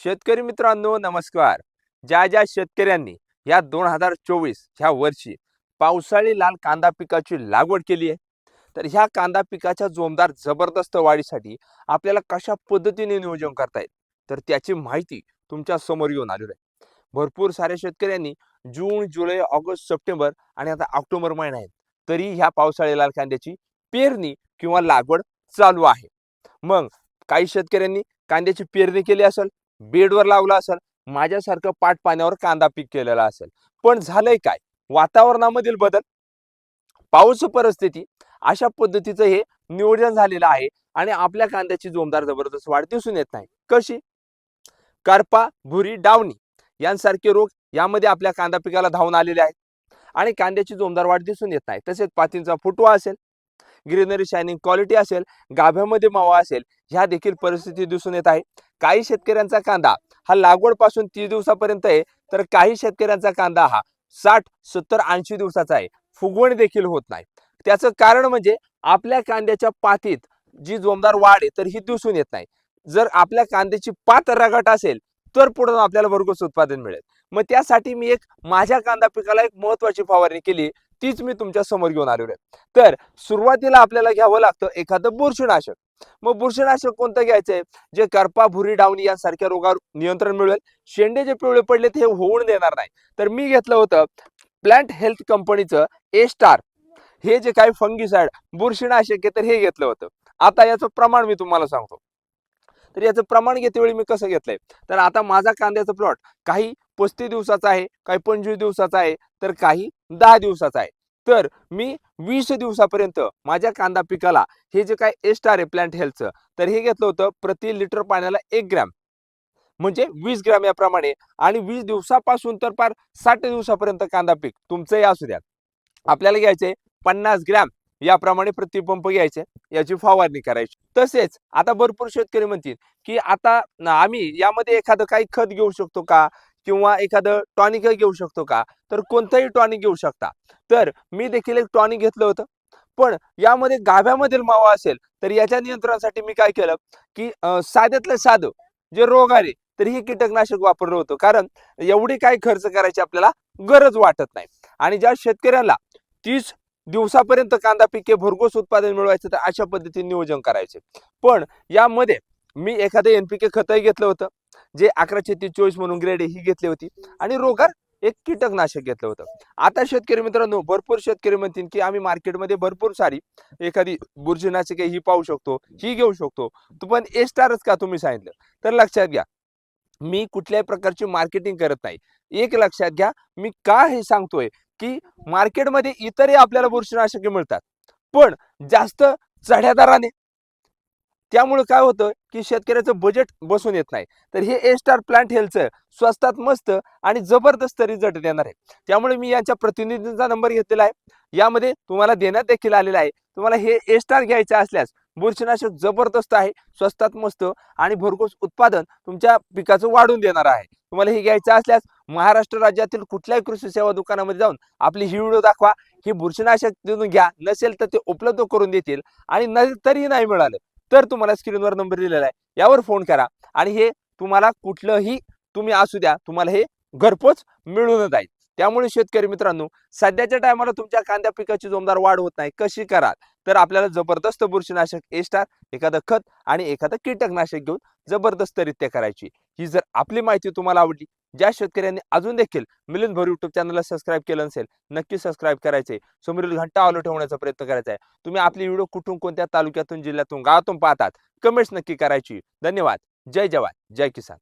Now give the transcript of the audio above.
शेतकरी मित्रांनो नमस्कार. ज्या ज्या शेतकऱ्यांनी या दोन हजार चोवीस ह्या वर्षी पावसाळी लाल कांदा पिकाची लागवड केली आहे तर ह्या कांदा पिकाच्या जोमदार जबरदस्त वाढीसाठी आपल्याला कशा पद्धतीने नियोजन करता येईल? तर त्याची माहिती तुमच्यासमोर येऊन आलेली आहे. भरपूर साऱ्या शेतकऱ्यांनी जून जुलै ऑगस्ट सप्टेंबर आणि आता ऑक्टोबर महिना आहे तरी ह्या पावसाळी लाल कांद्याची पेरणी किंवा लागवड चालू आहे. मग काही शेतकऱ्यांनी कांद्याची पेरणी केली असेल बेडवर लावला असेल माझ्यासारखं पाट पाण्यावर कांदा पीक केलेला असेल. पण झालंय काय? वातावरणामधील बदल पाऊस परिस्थिती अशा पद्धतीचं हे नियोजन झालेलं आहे आणि आपल्या कांद्याची जोमदार जबरदस्त वाढ दिसून येत नाही. कशी? करपा भुरी डावणी यांसारखे रोग यामध्ये आपल्या कांदा पिकाला धावून आलेले आहेत आणि कांद्याची जोमदार वाढ दिसून येत नाही. तसेच पातींचा फुटवा असेल ग्रीनरी शायनिंग क्वालिटी असेल गाभ्यामध्ये मावा असेल ह्या देखील परिस्थिती दिसून येत आहे. काही शेतकऱ्यांचा कांदा हा लागवडपासून तीस दिवसापर्यंत आहे तर काही शेतकऱ्यांचा कांदा हा साठ सत्तर ऐंशी दिवसाचा आहे. फुगवण देखील होत नाही. त्याचं कारण म्हणजे आपल्या कांद्याच्या पातीत जी जोमदार वाढ आहे तर ही दिसून येत नाही. जर आपल्या कांद्याची पात रगट असेल तर पुढे आपल्याला भरघोस उत्पादन मिळेल. मग त्यासाठी मी एक माझ्या कांदा पिकाला एक महत्वाची फवारणी केली तीच मी तुमच्यासमोर घेऊन आलेलो आहे. तर सुरुवातीला आपल्याला घ्यावं लागतं एखादं बुरशीनाशक. मग बुरशीनाशक कोणतं घ्यायचंय? जे करपा भुरी डावणी यांसारख्या रोगावर नियंत्रण मिळवेल शेंडे जे पिवळे पडले ते होऊन देणार नाही. तर मी घेतलं होतं प्लांट हेल्थ कंपनीचं ए स्टार हे जे काही फंगीसाइड बुरशीनाशक आहे तर हे घेतलं होतं. आता याचं प्रमाण मी तुम्हाला सांगतो. तर याचं प्रमाण घेतेवेळी मी कसं घेतलंय? तर आता माझा कांद्याचा प्लॉट काही पस्तीस दिवसाचा आहे काही पंचवीस दिवसाचा आहे तर काही दहा दिवसाचा आहे. तर मी वीस दिवसापर्यंत माझ्या कांदा पिकाला हे जे काय एस्टार आहे प्लांट हेल्थचं तर हे घेतलं होतं प्रति लिटर पाण्याला एक ग्रॅम म्हणजे वीस ग्रॅम याप्रमाणे आणि वीस दिवसापासून तर पार साठ दिवसापर्यंत कांदा पीक तुमचंही असू द्या. आपल्याला घ्यायचे पन्नास ग्रॅम याप्रमाणे प्रतिपंप घ्यायचे याची फवारणी करायची. तसेच आता भरपूर शेतकरी म्हणतील की आता आम्ही यामध्ये एखादं काही खत घेऊ शकतो का? किंवा एखादं टॉनिक घेऊ शकतो का? तर कोणतंही टॉनिक घेऊ शकता. तर मी देखील एक टॉनिक घेतलं होतं. पण यामध्ये गाभ्यामधील मावा असेल तर याच्या नियंत्रणासाठी मी काय केलं की साध्यातलं साधं जे रोग आले तर हे कीटकनाशक वापरलं होतं. कारण एवढी काय खर्च करायची आपल्याला गरज वाटत नाही. आणि ज्या शेतकऱ्याला तीस दिवसापर्यंत कांदा पिके भरघोस उत्पादन मिळवायचं तर अशा पद्धतीने नियोजन करायचे. पण यामध्ये मी एखादं एनपीके खतही घेतलं होतं. जे अकरा छत्तीस चोवीस म्हणून ग्रेड ही घेतली होती. आणि रोगार एक कीटकनाशक घेतलं होतं. आता शेतकरी मित्रांनो भरपूर शेतकरी म्हणतील की आम्ही मार्केटमध्ये भरपूर सारी एखादी बुरशीनाशके ही पाहू शकतो ही घेऊ शकतो. पण ए स्टारच का तुम्ही सांगितलं? तर लक्षात घ्या मी कुठल्याही प्रकारची मार्केटिंग करत नाही. एक लक्षात घ्या मी का हे सांगतोय की मार्केटमध्ये इतरही आपल्याला बुरशीनाशके मिळतात. पण जास्त चढ्या दराने त्यामुळे काय होतं की शेतकऱ्याचं बजेट बसून येत नाही. तर हे ए स्टार प्लांट हेल्थचं स्वस्तात मस्त आणि जबरदस्त रिझल्ट देणार आहे. त्यामुळे मी यांच्या प्रतिनिधींचा नंबर घेतलेला आहे. यामध्ये तुम्हाला देण्यात देखील आलेला आहे. तुम्हाला हे ए स्टार घ्यायचं असल्यास बुरशीनाशक जबरदस्त आहे स्वस्तात मस्त आणि भरघोस उत्पादन तुमच्या पिकाचं वाढून देणार आहे. तुम्हाला हे घ्यायचं असल्यास महाराष्ट्र राज्यातील कुठल्याही कृषी सेवा दुकानामध्ये जाऊन आपली ही व्हिडिओ दाखवा. ही बुरशीनाशक तिथून घ्या. नसेल तर ते उपलब्ध करून देतील आणि न तरीही नाही मिळालं. तर तुम्हाला स्क्रीनवर नंबर दिलेला आहे. यावर फोन करा. आणि हे तुम्हाला कुठलंही तुम्ही असू द्या तुम्हाला हे घरपोच मिळून जाईल. त्यामुळे शेतकरी मित्रांनो सध्याच्या टायमाला तुमच्या कांद्या पिकाची जोमदार वाढ होत नाही. कशी कराल? तर आपल्याला जबरदस्त बुरशीनाशक ए स्टार एखादं खत आणि एखादं कीटकनाशक घेऊन जबरदस्तरित्या करायची. ही जर आपली माहिती तुम्हाला आवडली ज्या शेतकऱ्यांनी अजून देखील मिलिंद भर युट्यूब चॅनलला सबस्क्राईब केलं नसेल नक्की सबस्क्राईब करायचे समोरील घंटा ऑलो ठेवण्याचा प्रयत्न करायचा आहे तुम्ही आपली व्हिडिओ कुठून कोणत्या तालुक्यातून जिल्ह्यातून गावातून पाहतात कमेंट्स नक्की करायची. धन्यवाद. जय जवान. जय किसान.